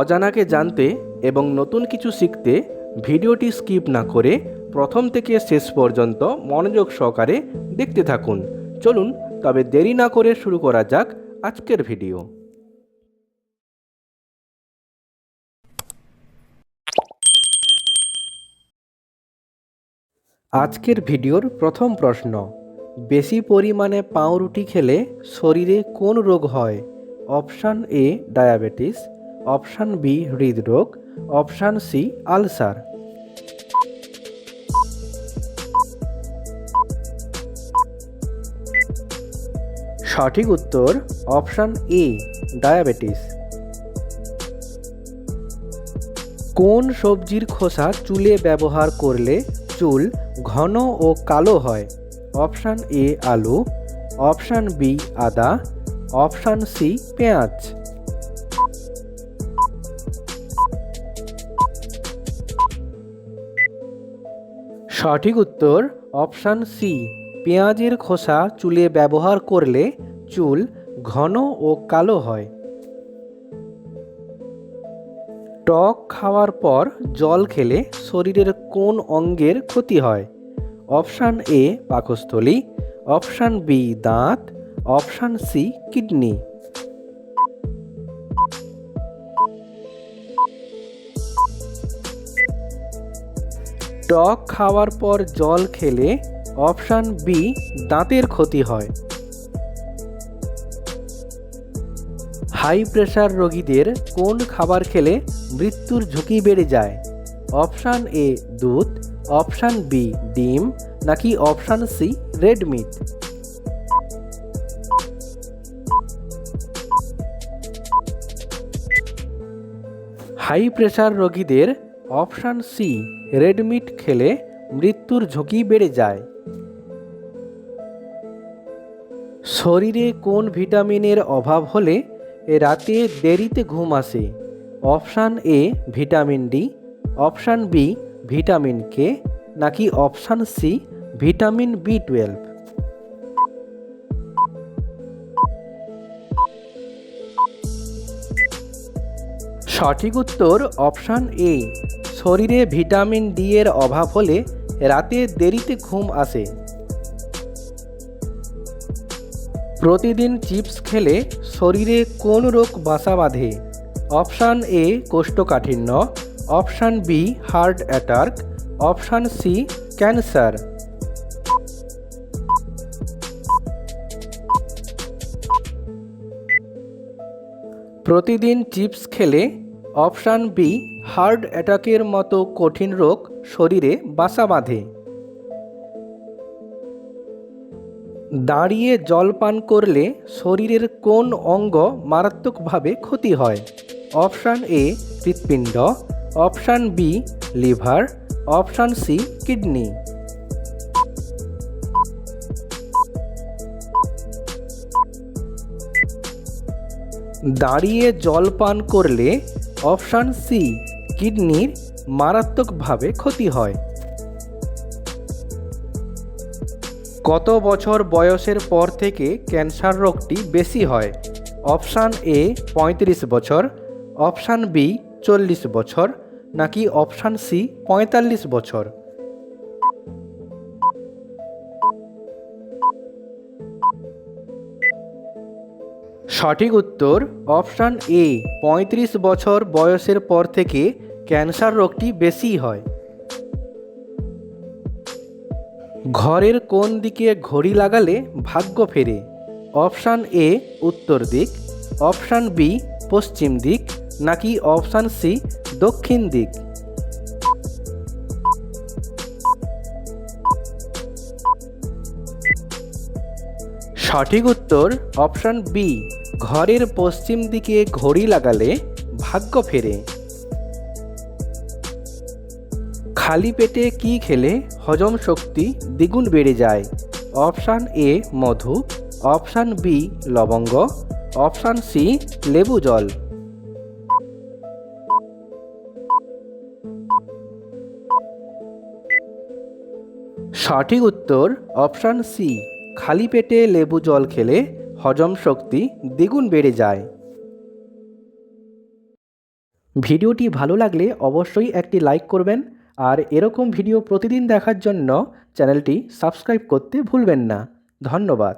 অজানাকে জানতে এবং নতুন কিছু শিখতে ভিডিওটি স্কিপ না করে প্রথম থেকে শেষ পর্যন্ত মনোযোগ সহকারে দেখতে থাকুন। চলুন, তবে দেরি না করে শুরু করা যাক আজকের ভিডিও। আজকের ভিডিওর প্রথম প্রশ্ন, বেশি পরিমাণে পাউরুটি খেলে শরীরে কোন রোগ হয়? Option A, diabetes. Option B, হৃদরোগ, অপশান সি, আলসার। সঠিক উত্তর, অপশান এ, ডায়াবেটিস। কোন সবজির খোসা চুলে ব্যবহার করলে চুল ঘন ও কালো হয়? অপশান এ, আলু, অপশান বি, আদা, অপশান সি, পেঁয়াজ। সঠিক উত্তর অপশান সি পেঁয়াজের খোসা চুলে ব্যবহার করলে চুল ঘন ও কালো হয়। টক খাওয়ার পর জল খেলে শরীরের কোন অঙ্গের ক্ষতি হয়? অপশান এ পাকস্থলী। অপশান বি দাঁত। Option C kidney. টক খাওয়ার পর জল খেলে অপশান বি দাঁতের ক্ষতি হয়। হাই প্রেশার রোগীদের কোন খাবার খেলে মৃত্যুর ঝুঁকি বেড়ে যায়? অপশান এ দুধ। অপশান বি ডিম। নাকি option C red meat high pressure রোগীদের অপশান সি রেড মিট খেলে মৃত্যুর ঝুঁকি বেড়ে যায়। শরীরে কোন ভিটামিনের অভাব হলে রাতে দেরিতে ঘুম আসে? Option A vitamin D, option B vitamin K, নাকি option C vitamin B twelve? সঠিক উত্তর অপশান এ। শরীরে ভিটামিন ডি এর অভাব হলে রাতে দেরিতে ঘুম আসে। প্রতিদিন চিপস খেলে শরীরে কোন রোগ বাসা বাঁধে? অপশান এ কোষ্ঠকাঠিন্য, option B heart attack, option C cancer. প্রতিদিন চিপস খেলে অপশান বি হার্ট অ্যাটাকের মতো কঠিন রোগ শরীরে বাসা বাঁধে। দাঁড়িয়ে জল পান করলে শরীরের কোন অঙ্গ মারাত্মকভাবে ক্ষতি হয়? অপশান এ হৃৎপিণ্ড। Option B liver. Option C kidney. দাঁড়িয়ে জল পান করলে অপশান সি কিডনির মারাত্মকভাবে ক্ষতি হয়। কত বছর বয়সের পর থেকে ক্যান্সার রোগটি বেশি হয়? অপশান এ পঁয়ত্রিশ বছর। অপশান বি চল্লিশ বছর। নাকি অপশান সি পঁয়তাল্লিশ বছর? সঠিক উত্তর অপশান এ, পঁয়ত্রিশ বছর বয়সের পর থেকে ক্যান্সার রোগটি বেশি হয়। ঘরের কোন দিকে ঘড়ি লাগালে ভাগ্য ফেরে? অপশান এ, উত্তর দিক। অপশান বি, পশ্চিম দিক। নাকি অপশান সি, দক্ষিণ দিক? সঠিক উত্তর অপশান বি ঘরের পশ্চিম দিকে ঘড়ি লাগালে ভাগ্য ফেরে। খালি পেটে কি খেলে হজম শক্তি দ্বিগুণ বেড়ে যায়। অপশান এ মধু, অপশান বি লবঙ্গ, অপশান সি লেবু জল। সঠিক উত্তর অপশান সি। খালি পেটে লেবু জল খেলে হজম শক্তি দ্বিগুণ বেড়ে যায়। ভিডিওটি ভালো লাগলে অবশ্যই একটি লাইক করবেন আর এরকম ভিডিও প্রতিদিন দেখার জন্য চ্যানেলটি সাবস্ক্রাইব করতে ভুলবেন না। ধন্যবাদ।